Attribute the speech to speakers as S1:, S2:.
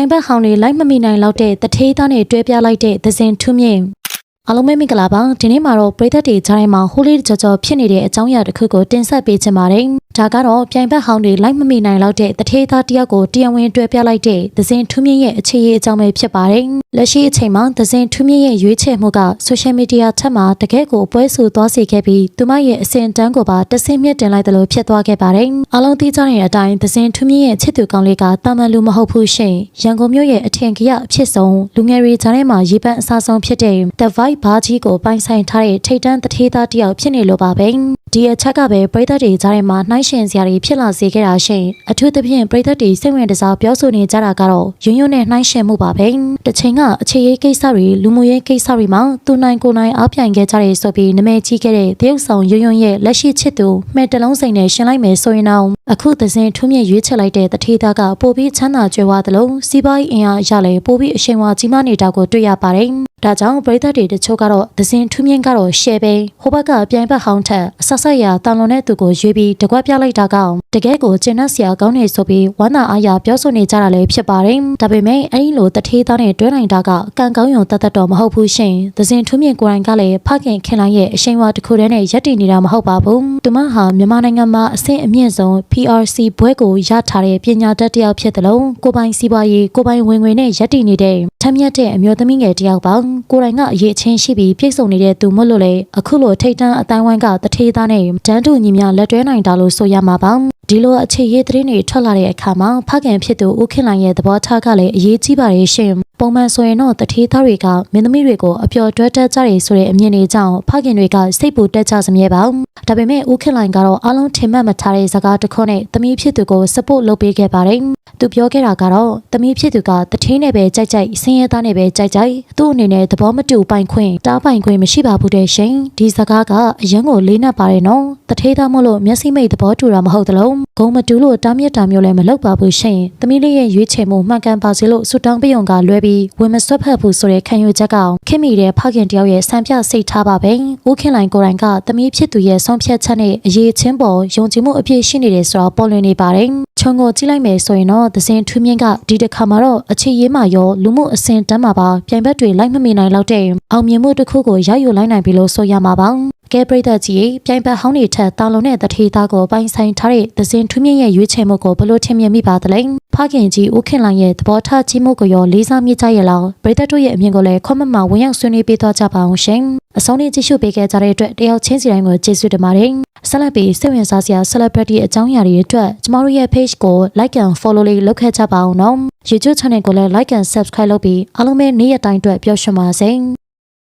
S1: အိမ်ဘက်ဟောင်းတွေလိုက်မမိနိုင်လောက်တဲ့တထေးသားနဲ့တွဲပြလိုက်တဲ့သဇင်ထုမြင့်အားလုံးပဲမင်္ဂလာပါဒီနေ့မှာတော့ပရိသတ်တွေကြားထဲမှာဟိုးလေးကြော်ကြော်ဖြစ်နေတဲ့အကြောင်းအရာတစ်ခုကိုတင်ဆက်ပေးချင်ပါတယ်ဒါကတော့ပြိုင်ဘက်ဟောင်းတွေလိုက်မမိနိုင်လောက်တဲ့တထေးသားတစ်ယောက်ကိုတရားဝင်တွဲပြလိုက်တဲ့သဇင်ထုမြင့်ရဲ့အခြေအကြောင်းပဲဖြစ်ပါတယ်လက်ရှိအချိန်မှာသဇင်ထုမြင့်ရဲ့ရွေးချယ်မှုကဆိုရှယ်မီဒီယာထက်မှာတကယ့်ကိုပွဲဆူသွားစေခဲ့ပြီးသူမရဲ့အစင်တန်းကိုပါတဆင့်မြင့်တင်လိုက်တယ်လို့ဖြစ်သွားခဲ့ပါတယ်အားလုံးသိကြတဲ့အတိုင်းသဇင်ထုမြင့်ရဲ့ချစ်သူကောင်းလေးကတာမန်လူမဟုတ်ဘူးရှင်ရန်ကုန်မြို့ရဲ့အထင်ကြီးအဖြစ်ဆုံးလူငယ်တွေကြားထဲမှာရေပန်းအစားဆုံးဖြစ်တဲ့ The Vibe ဘာကြီးကိုပိုင်ဆိုင်ထားတဲ့ထိတ်တန်းတထေးသားတစ်ယောက်ဖြစ်နေလို့ပါပဲ ဒီအချက်ကပဲပရိသတ်တွေကြားထဲမှာနှိုင်းရှင်စရာတွေဖြစ်လာစေခဲ့တာရှင်အထူးသဖြင့်ပရိသတ်တွေစိတ်ဝင်စားပြောဆိုနေကြတာကတော့ရွံ့ရွံ့နဲ့နှိုင်းရှင်မှုပါပဲတစ်ချိန်ကအခြေရေးကိစ္စတွေလူမှုရေးကိစ္စတွေမှာသူနိုင်ကိုယ်နိုင်အားပြိုင်ခဲ့ကြတယ်ဆိုပြီးနာမည်ကြီးခဲ့တဲ့တရုတ်ဆောင်ရွံ့ရွံ့ရဲ့လက်ရှိချစ်သူမှဲတလုံးစိန်နဲ့ရှင်လိုက်မယ်ဆိုရင်တော့အခုသစဉ်ထူးမြင့်ရွေးချယ်လိုက်တဲ့တထေးသားကပိုပြီးချမ်းသာကြွယ်ဝသလိုစီးပွားရေးအင်အားအရလည်းပိုပြီးအရှိန်အဝါကြီးမားနေတာကိုတွေ့ရပါတယ်ဒါကြောင့်ပရိသတ်တွေတချို့ကတော့သစဉ်ထူးမြင့်ကတော့ရှယ်ပဲဟိုဘက်ကပြိုင်ဘက်ဟောင်းထက်အဆက်ဆက်ရာတာလွန်တဲ့သူကိုရွေးပြီးတကွက်ပြလိုက်တာကတကယ်ကိုကျဉ်တ်စရာကောင်းနေဆိုပြီးဝမ်းသာအားရပြောဆိုနေကြတာလည်းဖြစ်ပါတယ်ဒါပေမဲ့အဲ့ဒီလိုတထေးသားနဲ့တွဲနိုင်တာကကံကောင်းရုံတသက်တော်မဟုတ်ဘူးရှင်သစဉ်ထူးမြင့်ကိုယ်တိုင်ကလည်းဖခင်ခင်လိုက်ရဲ့အရှိန်အဝါတစ်ခုတည်းနဲ့ရက်တည်နေတာမဟုတ်ပါဘူးသူမဟာမြန်မာနိုင်ငံမှာအဆင့်အမြင့်ဆုံး PRC ဘွဲကိုရထားတဲ့ပညာတတ်တစ်ယောက်ဖြစ်တယ်လို့ကိုပိုင်စီးပွားရေးကိုပိုင်ဝင်ငွေနဲ့ရက်တည်နေတဲ့ထ မ်းမြတ်တဲ့အမျိုးသမီးငယ်တစ်ယောက်ပါကိုယ်တိုင်ကအရေးချင်းရှိပြီးပြည့်စုံနေတဲ့သူမို့လို့လေအခုလိုထိတ်တန်းအတိုင်းဝိုင်းကတထေးသားနဲ့တန်းတူညီမျှလက်တွဲနိုင်တာလို့ဆိုရမှာပါဒီလိုအခြေရေးသတင်းတွေထွက်လာတဲ့အခါမှာဖခင်ဖြစ်သူဦးခင်လိုင်ရဲ့သဘောထားကလည်းအရေးကြီးပါတယ်ရှင် ပုံမှန်ဆိုရင်တော့တထေးသားတွေကမင်းသမီးတွေကိုအပျော်တွဲတက်ကြတယ်ဆိုတဲ့အမြင်တွေကြောင့်ဖခင်တွေကစိတ်ပူတက်ကြစမြဲပါဒါပေမဲ့ဦးခင်လိုင်ကတော့အားလုံးထင်မှတ်မထားတဲ့စကားတစ်ခုနဲ့သမီးဖြစ်သူကိုစပို့လုပ်ပေးခဲ့ပါတယ်သူပြောခဲ့တာကတော့သမီးဖြစ်သူကတထေးနဲ့ပဲကြိုက်ကြိုက်ဆင်းရဲသားနဲ့ပဲကြိုက်ကြိုက်သူ့အနေနဲ့သဘောမတူပိုင်ခွင့်တားပိုင်ခွင့်မရှိပါဘူးတဲ့ရှင်ဒီစကားကအရန်ကိုလေးနက်ပါတယ်နော်တထေးသားမို့လို့မျက်စိမိတ်သဘောတူတာမဟုတ်သလုံးဂုံမတူလို့တားမြစ်တာမျိုးလည်းမလုပ်ပါဘူးရှင်သမီးလေးရဲ့ရွေးချယ်မှုမှန်ကန်ပါစေလို့ဆုတောင်းပေးုံကလွဲပြီးဝင်မဆွတ်ဖက်ဘူးဆိုတဲ့ခံယူချက်ကောင်ခင်မိတဲ့ဖခင်တယောက်ရဲ့စံပြစိတ်ထားပါပဲဦးခင်လိုင်ကိုယ်တိုင်ကသမီးဖြစ်သူရဲ့ဆုံးဖြတ်ချက်နဲ့အရေးချင်းပေါ်ယုံကြည်မှုအပြည့်ရှိနေတယ်ဆိုတော့ပေါ်လွင်နေပါတယ်ခြုံကိုကြည့်လိုက်မယ်ဆိုရင်တော့သစင်ထူးမြင့်ကဒီတစ်ခါမှာတော့အခြေရေးမှာရောလူမှုအဆင့်တန်းမှာပါပြိုင်ဘက်တွေလိုက်မမီနိုင်လောက်တဲ့အောင်မြင်မှုတစ်ခုကိုရယူလိုက်နိုင်ပြီလို့ဆိုရမှာပါ ကဲပရိသတ်ကြီးပြိုင်ဘက်ဟောင်းတွေထက်တာလုံတဲ့တထေးသားကိုပိုင်ဆိုင်ထားတဲ့သစင်ထူးမြင့်ရဲ့ရွေးချယ်မှုကိုဘလို့ထင်မြင်မိပါသလဲဖခင်ကြီးဦးခင်လိုင်ရဲ့သဘောထားကြီးမှုကိုရောလေးစားမိကြရဲ့လားပရိသတ်တို့ရဲ့အမြင်ကိုလည်းခွတ်မမဝင်ရောက်ဆွေးနွေးပေးသွားကြပါအောင်ရှင်အဆုံးနေ့ကြည့်ရှုပေးခဲ့ကြတဲ့အတွက်တယောက်ချင်းစီတိုင်းကိုကျေးဇူးတင်ပါတယ်ဆက်လက်ပြီးစိတ်ဝင်စားစရာ celebrity အကြောင်းအရာတွေအတွက်ကျမတို့ရဲ့ page ကို like and follow လေးလုပ်ခဲ့ကြပါအောင်နော် YouTube channel ကိုလည်း like and subscribe လုပ်ပြီးအားလုံးပဲနေ့ရက်တိုင်းအတွက်ပျော်ရွှင်ပါစေ